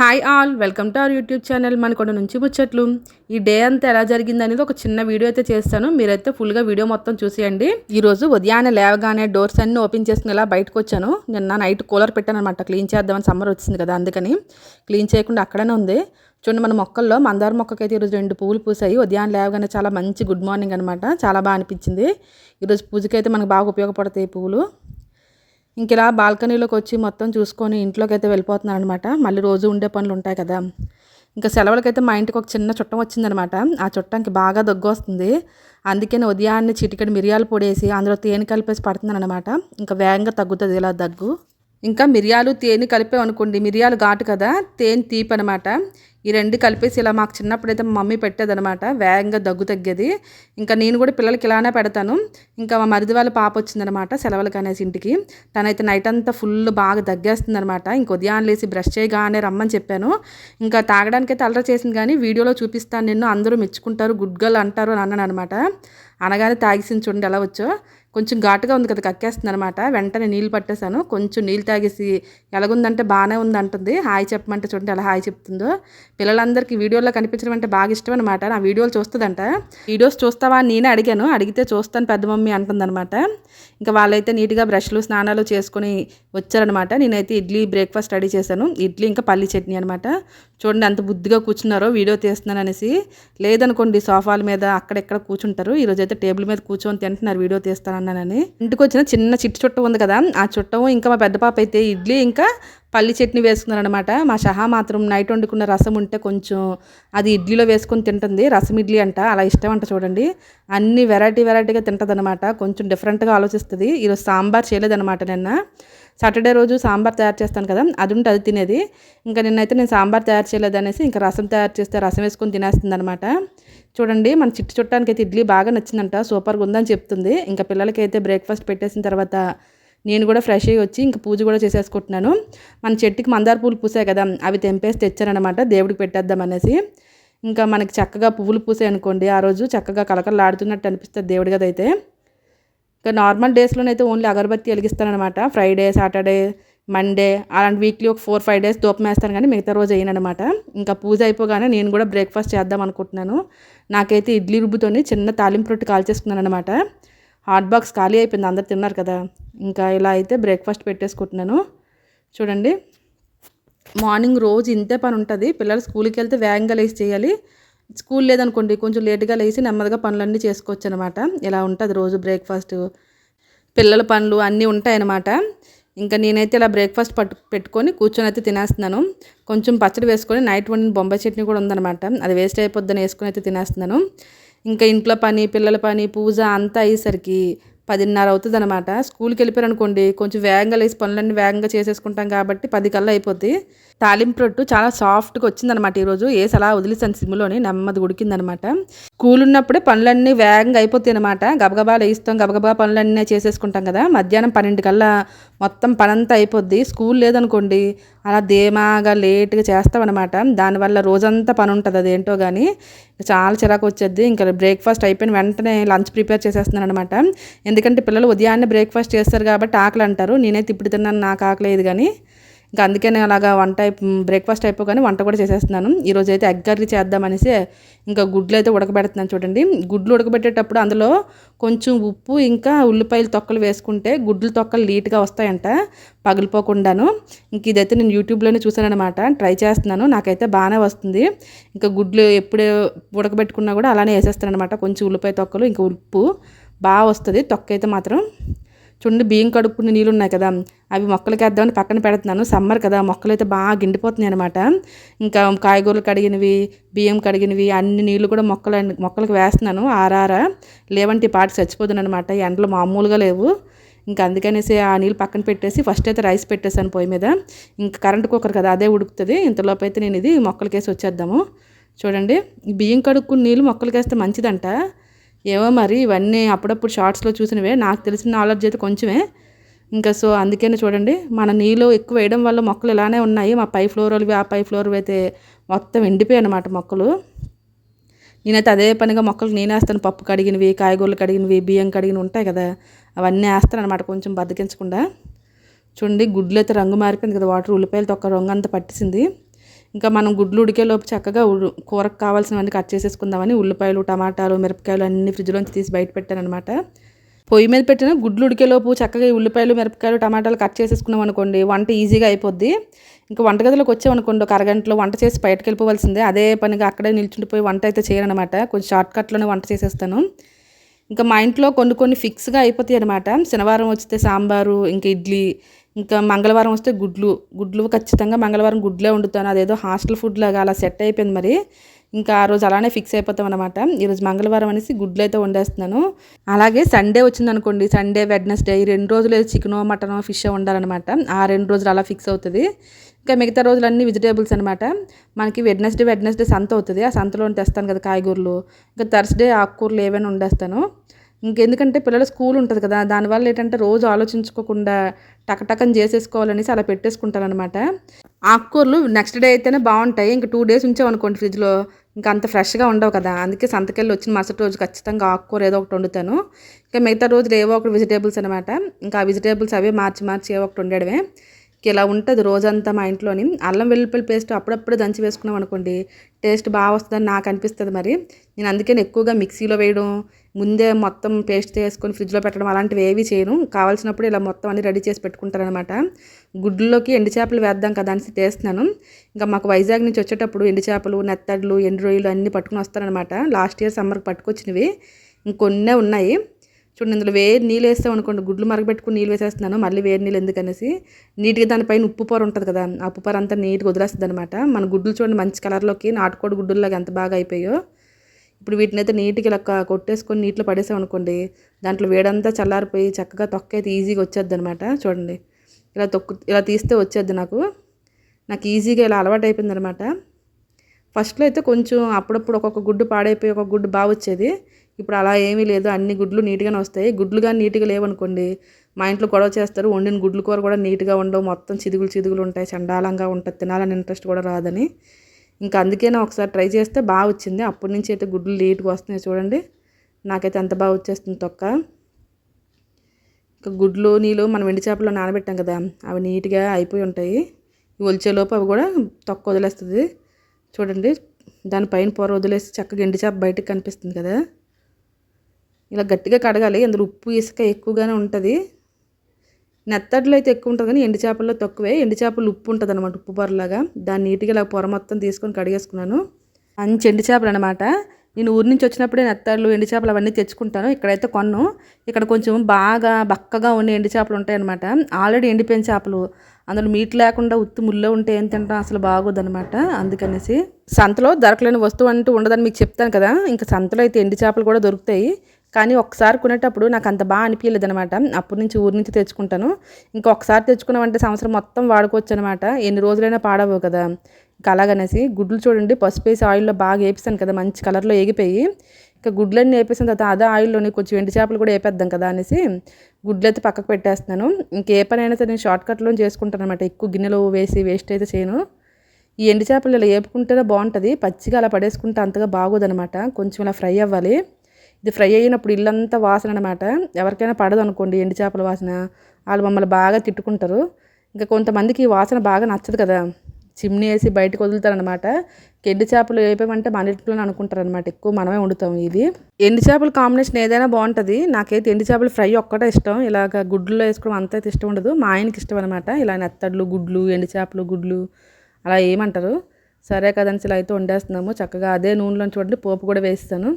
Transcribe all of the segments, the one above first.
Hi all welcome to our YouTube channel Manakonda నుంచి ముచ్చట్లు. ఈ డే అంతా ఎలా జరిగింది అనేది ఒక చిన్న వీడియో అయితే చేస్తాను. మీరైతే ఫుల్గా వీడియో మొత్తం చూసేయండి. ఈరోజు ఉదయాన్నే లేవగానే డోర్స్ అన్నీ ఓపెన్ చేసుకుని ఇలా బయటకు వచ్చాను. నిన్న నైట్ కూలర్ పెట్టాను అనమాట క్లీన్ చేద్దామని సమ్మర్ వచ్చింది కదా అందుకని క్లీన్ చేయకుండా అక్కడనే ఉంది. చూడండి మన మొక్కల్లో మందార మొక్కకైతే ఈరోజు రెండు పువ్వులు పూసాయి. ఉదయాన్నే లేవగానే చాలా మంచి గుడ్ మార్నింగ్ అనమాట చాలా బాగా అనిపించింది. ఈరోజు పూజకైతే మనకు బాగా ఉపయోగపడతాయి పువ్వులు ఇంక ఇలా బాల్కనీలోకి వచ్చి మొత్తం చూసుకొని ఇంట్లోకి అయితే వెళ్ళిపోతున్నాను అనమాట మళ్ళీ రోజు ఉండే పనులు ఉంటాయి కదా. ఇంకా సెలవులకైతే మా ఇంటికి ఒక చిన్న చుట్టం వచ్చిందనమాట. ఆ చుట్టానికి బాగా దగ్గు వస్తుంది. అందుకని ఉదయాన్నే చిటికెడు మిరియాలు పొడేసి అందులో తేనె కలిపేసి పడుతున్నాను అనమాట ఇంకా వేగంగా తగ్గుతుంది ఇలా దగ్గు. ఇంకా మిరియాలు తేనె కలిపే అనుకోండి మిరియాలు ఘాటు కదా తేనె తీపి అనమాట ఈ రెండు కలిపేసి ఇలా మాకు చిన్నప్పుడు అయితే మా మమ్మీ పెట్టేదనమాట వేగంగా దగ్గు తగ్గేది. ఇంకా నేను కూడా పిల్లలకి ఇలానే పెడతాను. ఇంకా మా మరిది వాళ్ళ పాప వచ్చిందనమాట సెలవులకు అనేసి ఇంటికి. తనైతే నైట్ అంతా ఫుల్ బాగా తగ్గేస్తుందనమాట ఇంక ఉదయాన్ లేసి బ్రష్ చేయగానే రమ్మని చెప్పాను. ఇంకా తాగడానికి అయితే చేసింది కానీ వీడియోలో చూపిస్తాను నిన్ను. అందరూ మెచ్చుకుంటారు గుడ్ గర్ల్ అంటారు అని అన్నాను అనమాట అనగానే తాగిసింది చూడండి ఎలా వచ్చో. కొంచెం ఘాటుగా ఉంది కదా కక్కేస్తుంది అనమాట వెంటనే నీళ్ళు పట్టేశాను. కొంచెం నీళ్ళు తాగేసి ఎలాగుందంటే బాగానే ఉంది అంటుంది హాయ్ చెప్పమంటే చూడండి ఎలా హాయ్ చెప్తుందో. పిల్లలందరికీ వీడియోలో కనిపించడం అంటే బాగా ఇష్టం అనమాట నా వీడియోలు చూస్తుందంట. వీడియోస్ చూస్తావా అని నేనే అడిగాను. అడిగితే చూస్తాను పెద్ద మమ్మీ అంటుందన్నమాట. ఇంకా వాళ్ళైతే నీట్గా బ్రష్లు స్నానాలు చేసుకొని వచ్చారనమాట నేనైతే ఇడ్లీ బ్రేక్ఫాస్ట్ రెడీ చేశాను. ఇడ్లీ ఇంకా పల్లి చట్నీ అనమాట చూడండి అంత బుద్ధిగా కూర్చున్నారో వీడియో తీస్తున్నాను అనేసి. లేదనుకోండి సోఫాల మీద అక్కడెక్కడ కూర్చుంటారు. ఈరోజైతే టేబుల్ మీద కూర్చొని తింటున్నారు వీడియో తీస్తానన్నానని ఇంటికి వచ్చిన చిన్న చిట్టు చుట్ట ఉంది కదా ఆ చుట్టం ఇంకా మా పెద్ద పాప అయితే ఇడ్లీ ఇంకా పల్లి చట్నీ వేసుకున్నారనమాట మా షహా మాత్రం నైట్ వండుకున్న రసం ఉంటే కొంచెం అది ఇడ్లీలో వేసుకొని తింటుంది. రసం ఇడ్లీ అంట అలా ఇష్టం అంట చూడండి. అన్ని వెరైటీ వెరైటీగా తింటుంది అనమాట కొంచెం డిఫరెంట్గా ఆలోచిస్తుంది. ఈరోజు సాంబార్ చేయలేదనమాట నిన్న. సాటర్డే రోజు సాంబార్ తయారు చేస్తాను కదా అది ఉంటే అది తినేది. ఇంకా నిన్నైతే నేను సాంబార్ తయారు చేయలేదు అనేసి ఇంకా రసం తయారు చేస్తే రసం వేసుకొని తినేస్తుంది అనమాట చూడండి మన చిట్టు చుట్టానికి అయితే ఇడ్లీ బాగా నచ్చిందంట సూపర్గా ఉందని చెప్తుంది. ఇంకా పిల్లలకి అయితే బ్రేక్ఫాస్ట్ పెట్టేసిన తర్వాత నేను కూడా ఫ్రెష్ అయ్యి వచ్చి ఇంకా పూజ కూడా చేసేసుకుంటున్నాను. మన చెట్టుకి మందార పూలు పూసాయి కదా అవి తెంపేసి తెచ్చానమాట దేవుడికి పెట్టేద్దాం అనేసి. ఇంకా మనకి చక్కగా పువ్వులు పూసాయి అనుకోండి ఆ రోజు చక్కగా కలకలాడుతున్నట్టు అనిపిస్తుంది దేవుడి గది అయితే. ఇంకా నార్మల్ డేస్లోనైతే ఓన్లీ అగరబత్తి వెలిగిస్తానమాట ఫ్రైడే సాటర్డే మండే అలాంటి వీక్లీ ఒక ఫోర్ ఫైవ్ డేస్ దూపం వేస్తాను కానీ మిగతా రోజు అనమాట ఇంకా పూజ అయిపోగానే నేను కూడా బ్రేక్ఫాస్ట్ చేద్దాం అనుకుంటున్నాను. నాకైతే ఇడ్లీ రుబ్బుతోని చిన్న తాలింపు రొట్టె కాల్చేసుకున్నాను అనమాట హాట్ బాక్స్ ఖాళీ అయిపోయింది అందరు తిన్నారు కదా. ఇంకా ఇలా అయితే బ్రేక్ఫాస్ట్ పెట్టేసుకుంటున్నాను. చూడండి. మార్నింగ్ రోజు ఇంతే పని ఉంటుంది. పిల్లలు స్కూల్కి వెళ్తే వేగంగా లేచి చేయాలి. స్కూల్ లేదనుకోండి కొంచెం లేట్గా లేచి నెమ్మదిగా పనులన్నీ చేసుకోవచ్చు అనమాట ఇలా ఉంటుంది రోజు బ్రేక్ఫాస్ట్ పిల్లల పనులు అన్నీ ఉంటాయన్నమాట. ఇంకా నేనైతే ఇలా బ్రేక్ఫాస్ట్ పట్టు పెట్టుకొని కూర్చొని అయితే తినేస్తున్నాను. కొంచెం పచ్చడి వేసుకొని నైట్ వండిన బొంబాయి చట్నీ కూడా ఉందన్నమాట. అది వేస్ట్ అయిపోద్దని వేసుకొని అయితే తినేస్తున్నాను. ఇంకా ఇంట్లో పని పిల్లల పని పూజ అంతా అయ్యేసరికి పదిన్నర అవుతుంది అనమాట స్కూల్కి వెళ్ళిపోయారు అనుకోండి కొంచెం వేగంగా లేసి పనులన్నీ వేగంగా చేసేసుకుంటాం కాబట్టి పది కల్లా అయిపోద్ది. తాలింపు రొట్టు చాలా సాఫ్ట్గా వచ్చిందనమాట ఈరోజు. ఏసి అలా వదిలేసాను సిమ్లోని నెమ్మది ఉడికిందనమాట స్కూల్ ఉన్నప్పుడే పనులన్నీ వేగంగా అయిపోతాయి అనమాట గబగబా లేస్తాం గబగబా పనులన్నీ చేసేసుకుంటాం కదా. మధ్యాహ్నం పన్నెండు కల్లా మొత్తం పనంతా అయిపోద్ది. స్కూల్ లేదనుకోండి అలా ధీమాగా లేట్గా చేస్తామన్నమాట దానివల్ల రోజంతా పని ఉంటుంది అదేంటో కానీ చాలా చిరాకు వచ్చేది ఇంకా బ్రేక్ఫాస్ట్ అయిపోయిన వెంటనే లంచ్ ప్రిపేర్ చేసేస్తున్నాను అనమాట ఎందుకంటే పిల్లలు ఉదయాన్నే బ్రేక్ఫాస్ట్ చేస్తారు కాబట్టి ఆకలి అంటారు నేనైతే ఇప్పుడు తిన్నాను నాకు ఆకలేదు కానీ ఇంకా అందుకే నేను అలాగా వంట బ్రేక్ఫాస్ట్ అయిపోగానే వంట కూడా చేసేస్తున్నాను. ఈరోజు అయితే ఎగ్ కర్రీ చేద్దామనేసి ఇంకా గుడ్లు అయితే ఉడకబెడుతున్నాను చూడండి. గుడ్లు ఉడకబెట్టేటప్పుడు అందులో కొంచెం ఉప్పు ఇంకా ఉల్లిపాయలు తొక్కలు వేసుకుంటే గుడ్లు తొక్కలు నీట్గా వస్తాయంట పగిలిపోకుండాను. ఇంక ఇదైతే నేను యూట్యూబ్లోనే చూసాను ట్రై చేస్తున్నాను. నాకైతే బాగానే వస్తుంది. ఇంకా గుడ్లు ఎప్పుడు ఉడకబెట్టుకున్నా కూడా అలానే వేసేస్తాను అనమాట కొంచెం ఉల్లిపాయ తొక్కలు ఇంకా ఉప్పు బాగా వస్తుంది. తొక్క అయితే మాత్రం చూడండి బియ్యం కడుక్కుని నీళ్ళు ఉన్నాయి కదా. అవి మొక్కలకి వేద్దామని పక్కన పెడుతున్నాను. సమ్మర్ కదా మొక్కలు అయితే బాగా గిండిపోతున్నాయి అనమాట ఇంకా కాయగూరలు కడిగినవి బియ్యం కడిగినవి అన్ని నీళ్ళు కూడా మొక్కలు మొక్కలకు వేస్తున్నాను ఆరారా. లేవంటే పాటి చచ్చిపోతుంది అనమాట ఎండలు మామూలుగా లేవు. ఇంకా అందుకనేసి ఆ నీళ్ళు పక్కన పెట్టేసి ఫస్ట్ అయితే రైస్ పెట్టేశాను పొయ్యి మీద. ఇంకా కరెంట్ కుక్కర్ కదా అదే ఉడుకుతుంది. ఇంతలోపు అయితే నేను ఇది మొక్కలకేసి వచ్చేద్దాము. చూడండి బియ్యం కడుక్కుని నీళ్ళు మొక్కలకేస్తే మంచిదంట. ఏవో మరి ఇవన్నీ అప్పుడప్పుడు షార్ట్స్లో చూసినవే. నాకు తెలిసిన నాలెడ్జ్ అయితే కొంచెమే. ఇంకా సో అందుకనే చూడండి మన నీళ్ళు ఎక్కువ వేయడం వల్ల మొక్కలు ఇలానే ఉన్నాయి. మా పై ఫ్లోర్ ఆ పై ఫ్లోర్ అయితే మొత్తం ఎండిపోయాయి అనమాట మొక్కలు. నేనైతే అదే పనిగా మొక్కలు నేనేస్తాను పప్పు కడిగినవి కాయగూరలు కడిగినవి బియ్యం కడిగినవి ఉంటాయి కదా అవన్నీ వేస్తాను అనమాట కొంచెం బతికించకుండా చూడండి గుడ్లు అయితే రంగు మారిపోయింది కదా వాటర్ ఉల్లిపాయలతో ఒక రంగు అంతా పట్టేసింది. ఇంకా మనం గుడ్లు ఉడికేలోపు చక్కగా కూరకు కావాల్సినవన్నీ కట్ చేసేసుకుందామని ఉల్లిపాయలు టమాటాలు మిరపకాయలు అన్ని ఫ్రిడ్జ్లోంచి తీసి బయట పెట్టాను అనమాట పొయ్యి మీద పెట్టిన గుడ్లు ఉడికేలోపు చక్కగా ఉల్లిపాయలు మిరపకాయలు టమాటాలు కట్ చేసేసుకున్నాం అనుకోండి వంట ఈజీగా అయిపోద్ది. ఇంకా వంటగదిలోకి వచ్చామనుకోండి ఒక అరగంటలో వంట చేసి బయటకు వెళ్ళిపోవాల్సిందే. అదే పనిగా అక్కడే నిల్చుండిపోయి వంట అయితే చేయనమాట కొంచెం షార్ట్ కట్లోనే వంట చేసేస్తాను. ఇంకా మా ఇంట్లో కొన్ని కొన్ని ఫిక్స్గా అయిపోతాయి అనమాట శనివారం వస్తే సాంబారు ఇంకా ఇడ్లీ ఇంకా మంగళవారం వస్తే గుడ్లు గుడ్లు ఖచ్చితంగా మంగళవారం గుడ్లే వండుతాను. అదేదో హాస్టల్ ఫుడ్ లాగా అలా సెట్ అయిపోయింది మరి. ఇంకా ఆ రోజు అలానే ఫిక్స్ అయిపోతాం అనమాట ఈరోజు మంగళవారం అనేసి గుడ్లు అయితే వండేస్తున్నాను. అలాగే సండే వచ్చింది అనుకోండి సండే వెడ్నెస్డే ఈ రెండు రోజులు చికెనో మటనో ఫిష్ వండాలన్నమాట. ఆ రెండు రోజులు అలా ఫిక్స్ అవుతుంది. ఇంకా మిగతా రోజులు అన్ని వెజిటేబుల్స్ అనమాట మనకి వెడ్నెస్డే వెడ్నెస్డే సంత అవుతుంది. ఆ సంతలో తెస్తాను కదా కాయగూరలు. ఇంకా థర్స్డే ఆకుకూరలు ఏవైనా వండేస్తాను. ఇంకెందుకంటే పిల్లల స్కూల్ ఉంటుంది కదా దానివల్ల ఏంటంటే రోజు ఆలోచించుకోకుండా టకటకని చేసేసుకోవాలనేసి అలా పెట్టేసుకుంటాను అనమాట ఆకుకూరలు నెక్స్ట్ డే అయితేనే బాగుంటాయి ఇంకా టూ డేస్ ఉంచామనుకోండి ఫ్రిడ్జ్లో ఇంకా అంత ఫ్రెష్గా ఉండవు కదా అందుకే సంతకెళ్ళి వచ్చిన మరుసటి రోజు ఖచ్చితంగా ఆకుకూర ఏదో ఒకటి వండుతాను. ఇంకా మిగతా రోజులు ఏవో ఒకటి వెజిటేబుల్స్ అనమాట ఇంకా ఆ వెజిటేబుల్స్ అవే మార్చి మార్చి ఏవో ఒకటి వండడమే ఇలా ఉంటుంది రోజంతా మా ఇంట్లోని? అల్లం వెల్లుల్లి పేస్ట్ అప్పుడప్పుడు దంచి వేసుకున్నాం అనుకోండి టేస్ట్ బాగా వస్తుందని నాకు అనిపిస్తుంది మరి. నేను అందుకని ఎక్కువగా మిక్సీలో వేయడం ముందే మొత్తం పేస్ట్ చేసుకొని ఫ్రిడ్జ్లో పెట్టడం అలాంటివి ఏవి చేయను. కావాల్సినప్పుడు ఇలా మొత్తం అన్ని రెడీ చేసి పెట్టుకుంటారనమాట. గుడ్లోకి ఎండు చేపలు వేద్దాం కదా అనేసి తీస్తున్నాను ఇంకా మాకు వైజాగ్ నుంచి వచ్చేటప్పుడు ఎండు చేపలు నెత్తడ్లు ఎండు రొయ్యలు అన్నీ పట్టుకుని వస్తారనమాట. లాస్ట్ ఇయర్ సమ్మర్కి పట్టుకొచ్చినవి. ఇంకొన్నే ఉన్నాయి. చూడండి ఇందులో వేడి నీళ్ళు వేస్తాం అనుకోండి గుడ్లు మరగబెట్టుకుని నీళ్ళు వేసేస్తున్నాను మళ్ళీ వేడి నీళ్ళు ఎందుకనేసి నీట్గా దానిపైన ఉప్పు పొర ఉంటుంది కదా ఆ ఉప్పు పొర అంతా నీట్గా వదిలేస్తుంది అనమాట. మన గుడ్లు చూడండి మంచి కలర్లోకి నాటుకోడి గుడ్డుల్లాగా ఎంత బాగా అయిపోయాయో ఇప్పుడు వీటిని అయితే నీట్గా ఇలా కొట్టేసుకొని నీటిలో పడేసాం అనుకోండి దాంట్లో వేడంతా చల్లారిపోయి చక్కగా తొక్క అయితే ఈజీగా వచ్చేద్ది అనమాట. చూడండి ఇలా తొక్కు ఇలా తీస్తే వచ్చేద్ది నాకు. నాకు ఈజీగా ఇలా అలవాటు అయిపోయింది అనమాట. ఫస్ట్లో అయితే కొంచెం అప్పుడప్పుడు ఒక్కొక్క గుడ్డు పాడైపోయి ఒక గుడ్డు బాగా వచ్చేది ఇప్పుడు అలా ఏమీ లేదు. అన్ని గుడ్లు నీట్గానే వస్తాయి. గుడ్లు కానీ నీట్గా లేవనుకోండి మా ఇంట్లో గొడవ చేస్తారు. వండిన గుడ్లు కూర కూడా నీట్గా ఉండవు. మొత్తం చిదుగులు చిదుగులు ఉంటాయి. చండాలంగా ఉంటుంది. తినాలని ఇంట్రెస్ట్ కూడా రాదని. ఇంకా అందుకేనే ఒకసారి ట్రై చేస్తే బాగా వచ్చింది. అప్పటి నుంచి అయితే గుడ్లు నీట్గా వస్తున్నాయి చూడండి. నాకైతే ఎంత బాగా వచ్చేస్తుంది తొక్క. ఇంకా గుడ్లు నీళ్ళు మనం ఎండి చేపలో నానబెట్టాం కదా అవి నీట్గా అయిపోయి ఉంటాయి. ఇవి ఒలిచేలోపు అవి కూడా తొక్క వదిలేస్తుంది. చూడండి దానిపైన పొర వదిలేసి చక్కగా ఎండి చేప బయటకు కనిపిస్తుంది కదా. ఇలా గట్టిగా కడగాలి. అందులో ఉప్పు ఇసుక ఎక్కువగానే ఉంటుంది. నెత్తడిలో అయితే ఎక్కువ ఉంటుంది కానీ ఎండు చేపల్లో తక్కువే. ఎండు చేపలు ఉప్పు ఉంటుంది అనమాట ఉప్పు పొరలాగా దాన్ని నీట్గా ఇలా పొర మొత్తం తీసుకొని కడిగేసుకున్నాను. మంచి ఎండు చేపలు అనమాట నేను ఊరి నుంచి వచ్చినప్పుడే నెత్తళ్ళు ఎండు చేపలు అవన్నీ తెచ్చుకుంటాను. ఇక్కడైతే కొన్ను. ఇక్కడ కొంచెం బాగా బక్కగా ఉండే ఎండు చేపలు ఉంటాయి అనమాట ఆల్రెడీ ఎండిపోయిన చేపలు. అందులో మీట్ లేకుండా ఉత్తి ముల్లో ఉంటే ఏం తింటాం? అసలు బాగోదన్నమాట. అందుకనేసి సంతలో దొరకలేని వస్తువు అంటూ ఉండదని మీకు చెప్తాను కదా. ఇంకా సంతలో అయితే ఎండు చేపలు కూడా దొరుకుతాయి. కానీ ఒకసారి కొనేటప్పుడు నాకు అంత బాగా అనిపించలేదు అనమాట అప్పటి నుంచి ఊరి నుంచి తెచ్చుకుంటాను. ఇంకా ఒకసారి తెచ్చుకున్నామంటే సంవత్సరం మొత్తం వాడుకోవచ్చు అనమాట ఎన్ని రోజులైనా పాడవు కదా. ఇంకా అలాగనేసి గుడ్లు చూడండి. పసుపు వేసి ఆయిల్లో బాగా వేపిస్తాను కదా. మంచి కలర్లో ఏగిపోయి ఇంకా గుడ్లన్నీ వేపేసిన తర్వాత అదే ఆయిల్లోని కొంచెం ఎండు చేపలు కూడా వేపేద్దాం కదా అనేసి గుడ్లు అయితే పక్కకు పెట్టేస్తున్నాను. ఇంకే పనైనా సరే నేను షార్ట్ కట్లో చేసుకుంటాను అనమాట ఎక్కువ గిన్నెలో వేసి వేస్ట్ అయితే చేయను. ఈ ఎండు చేపలు ఇలా వేపుకుంటేనే బాగుంటుంది. పచ్చిగా అలా పడేసుకుంటే అంతగా బాగోదనమాట కొంచెం ఇలా ఫ్రై అవ్వాలి. ఇది ఫ్రై అయినప్పుడు ఇల్లంతా వాసన అనమాట ఎవరికైనా పడదు అనుకోండి ఎండు చేపల వాసన. వాళ్ళు మమ్మల్ని బాగా తిట్టుకుంటారు. ఇంకా కొంతమందికి ఈ వాసన బాగా నచ్చదు కదా. చిమ్నీ వేసి బయటకు వదులుతారనమాట ఎండు చేపలు వేపేమంటే మన ఇంట్లోనే అనుకుంటారనమాట ఎక్కువ మనమే వండుతాం ఇది. ఎండు చేపల కాంబినేషన్ ఏదైనా బాగుంటుంది. నాకైతే ఎండు చేపలు ఫ్రై ఒక్కటే ఇష్టం. ఇలాగ గుడ్లు వేసుకోవడం అంత అయితే ఇష్టం ఉండదు. మా ఆయనకి ఇష్టం అనమాట ఇలా నెత్తడ్లు గుడ్లు ఎండు చేపలు గుడ్లు అలా ఏమంటారు. సరే కదని ఇలా అయితే వండేస్తున్నాము. చక్కగా అదే నూనెలో చూడండి పోపు కూడా వేస్తాను.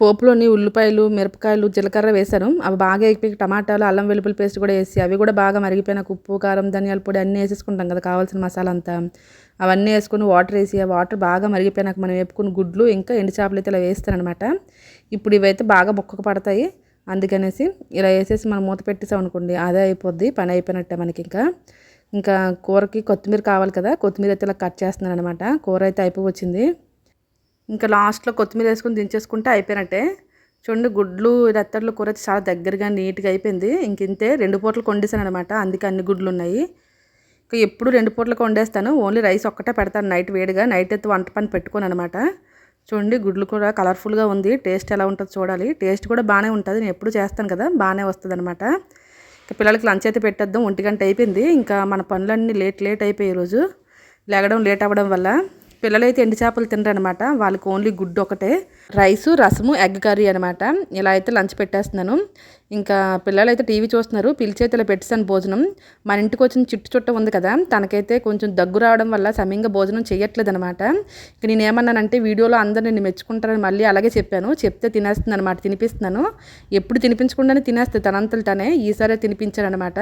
పోపులోని ఉల్లిపాయలు మిరపకాయలు జీలకర్ర వేశాను. అవి బాగా ఎక్కి టమాటాలు అల్లం వెల్లుల్లి పేస్ట్ కూడా వేసి అవి కూడా బాగా మరిగిపోయిన ఉప్పు కారం ధనియాల పొడి అన్నీ వేసేసుకుంటాం కదా కావాల్సిన మసాలా అంతా అవన్నీ వేసుకొని వాటర్ వేసి ఆ వాటర్ బాగా మరిగిపోయినాక మనం వేపుకుని గుడ్లు ఇంకా ఎండు చేపలు అయితే ఇలా వేస్తాను అనమాట ఇప్పుడు ఇవైతే బాగా ముక్కకు పడతాయి. అందుకనేసి ఇలా వేసేసి మనం మూత పెట్టేసాం అనుకోండి అదే అయిపోద్ది పని అయిపోయినట్టే మనకి ఇంకా. ఇంకా కూరకి కొత్తిమీర కావాలి కదా కొత్తిమీర అయితే ఇలా కట్ చేస్తున్నాను అనమాట కూర అయితే అయిపోవచ్చింది. ఇంకా లాస్ట్లో కొత్తిమీర వేసుకొని దించేసుకుంటే అయిపోయినట్టే. చూడండి గుడ్లు రెత్తడ్లు కూర చాలా దగ్గరగా నీట్గా అయిపోయింది. ఇంక ఇంతే రెండు పూటలు కొండేసాను అనమాట అందుకే అన్ని గుడ్లు ఉన్నాయి. ఇంకా ఎప్పుడు రెండు పూటలకు వండేస్తాను ఓన్లీ రైస్ ఒక్కటే పెడతాను నైట్ వేడిగా. నైట్ అయితే వంట పని పెట్టుకోను అనమాట చూడండి గుడ్లు కూడా కలర్ఫుల్గా ఉంది. టేస్ట్ ఎలా ఉంటుందో చూడాలి. టేస్ట్ కూడా బాగానే ఉంటుంది. నేను ఎప్పుడు చేస్తాను కదా బాగానే వస్తుంది అనమాట ఇంకా పిల్లలకి లంచ్ అయితే పెట్టేద్దాం. ఒంటి గంట అయిపోయింది. ఇంకా మన పనులన్నీ లేట్ లేట్ అయిపోయాయి ఈరోజు. లేగడం లేట్ అవ్వడం వల్ల. పిల్లలైతే ఎండు చేపలు తినరనమాట. వాళ్ళకి ఓన్లీ గుడ్డు ఒకటే రైసు రసము ఎగ్ కర్రీ అనమాట. ఇలా అయితే లంచ్ పెట్టేస్తున్నాను. ఇంకా పిల్లలు అయితే టీవీ చూస్తున్నారు. పిలిచేతి ఇలా పెట్టేసాను భోజనం. మన ఇంటికి వచ్చిన చిట్టు చుట్ట ఉంది కదా తనకైతే కొంచెం దగ్గు రావడం వల్ల సమయంగా భోజనం చేయట్లేదు అనమాట ఇంక నేను ఏమన్నానంటే వీడియోలో అందరు నేను మెచ్చుకుంటారని మళ్ళీ అలాగే చెప్పాను. చెప్తే తినేస్తుంది అనమాట తినిపిస్తున్నాను. ఎప్పుడు తినిపించకుండానే తినేస్తుంది తనంతలు తనే. ఈసారి తినిపించాను అనమాట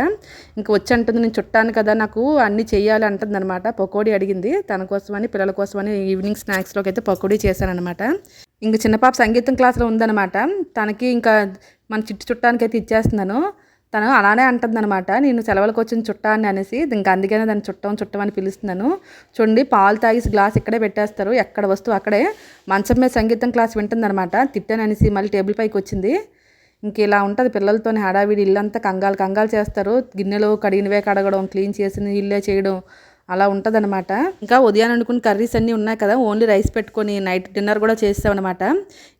ఇంకా వచ్చి అంటుంది నేను చుట్టాను కదా నాకు అన్నీ చేయాలి అంటుంది అనమాట పకోడీ అడిగింది. తన కోసమని పిల్లల కోసమని ఈవినింగ్ స్నాక్స్లోకి అయితే పకోడీ చేశాను అనమాట ఇంక చిన్న పాప సంగీతం క్లాస్లో ఉందన్నమాట. తనకి ఇంకా మన చిట్టు చుట్టానికి అయితే ఇచ్చేస్తున్నాను. తను అలానే అంటుందన్నమాట నేను సెలవులకు వచ్చిన చుట్టాన్ని అనేసి. ఇంకా అందుకనే దాన్ని చుట్టం చుట్టం అని పిలుస్తున్నాను. చూడండి పాలు తాగేసి గ్లాస్ ఇక్కడే పెట్టేస్తారు. ఎక్కడ వస్తువు అక్కడే. మంచం మీద సంగీతం క్లాస్ వింటుందన్నమాట. తిట్టాను అనేసి మళ్ళీ టేబుల్ పైకి వచ్చింది. ఇంక ఇలా ఉంటుంది పిల్లలతో హడావిడి ఇల్లంతా కంగాలు కంగాలు చేస్తారు. గిన్నెలు కడిగినవే కడగడం క్లీన్ చేసిన ఇల్లే చేయడం. అలా ఉంటుందన్నమాట. ఇంకా ఉదయం అనుకున్న కర్రీస్ అన్నీ ఉన్నాయి కదా ఓన్లీ రైస్ పెట్టుకొని నైట్ డిన్నర్ కూడా చేస్తామన్నమాట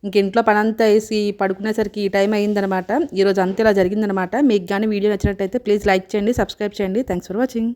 ఇంక ఇంట్లో పనంతా వేసి పడుకునేసరికి ఈ టైం అయిందనమాట ఈరోజు అంతా ఇలా జరిగిందనమాట మీకు కానీ వీడియో నచ్చినట్టయితే ప్లీజ్ లైక్ చేయండి సబ్స్క్రైబ్ చేయండి. Thanks for watching.